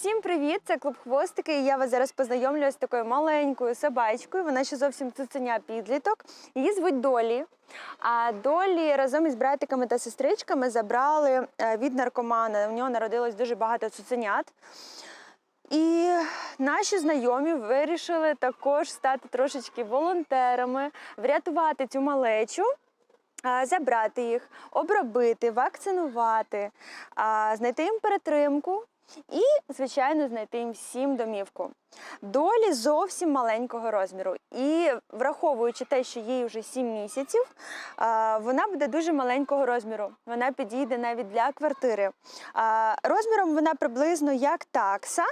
Всім привіт! Це клуб хвостики. І я вас зараз познайомлюю з такою маленькою собачкою. Вона ще зовсім цуценя підліток. Її звуть Долі. А Долі разом із братиками та сестричками забрали е, від наркомана. У нього народилось дуже багато цуценят. І наші знайомі вирішили також стати трошечки волонтерами, врятувати цю малечу. Забрати їх, обробити, вакцинувати, знайти їм перетримку і, звичайно, знайти їм всім домівку. Долі зовсім маленького розміру. І враховуючи те, що їй вже 7 місяців, вона буде дуже маленького розміру. Вона підійде навіть для квартири. Розміром вона приблизно як такса,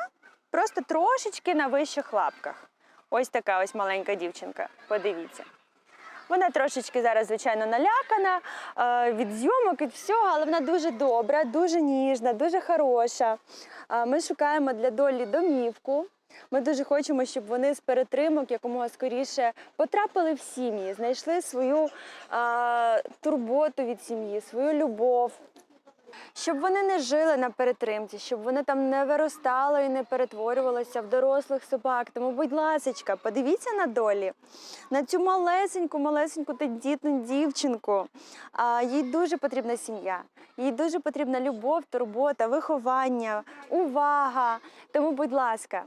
просто трошечки на вищих лапках. Ось така ось маленька дівчинка. Подивіться. Вона трошечки зараз, звичайно, налякана е, від зйомок, від всього, але вона дуже добра, дуже ніжна, дуже хороша. Е, Ми шукаємо для долі домівку. Ми дуже хочемо, щоб вони з перетримок якомога скоріше потрапили в сім'ї, знайшли свою а, турботу від сім'ї, свою любов. Щоб вони не жили на перетримці, щоб вони там не виростали і не перетворювалися в дорослих собак. Тому, будь ласочка, подивіться на долі, на цю малесеньку, малесеньку тендітну дівчинку. А, їй дуже потрібна сім'я, їй дуже потрібна любов, турбота, виховання, увага. Тому, будь ласка,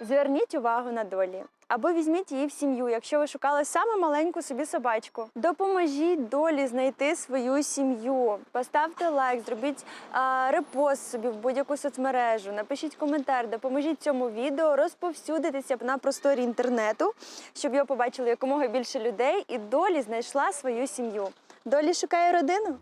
зверніть увагу на долі. Або візьміть її в сім'ю, якщо ви шукали саме маленьку собі собачку. Допоможіть долі знайти свою сім'ю. Поставте лайк, зробіть а, репост собі в будь-яку соцмережу, напишіть коментар, допоможіть цьому відео розповсюдитися на просторі інтернету, щоб його побачили якомога більше людей, і долі знайшла свою сім'ю. Долі шукає родину.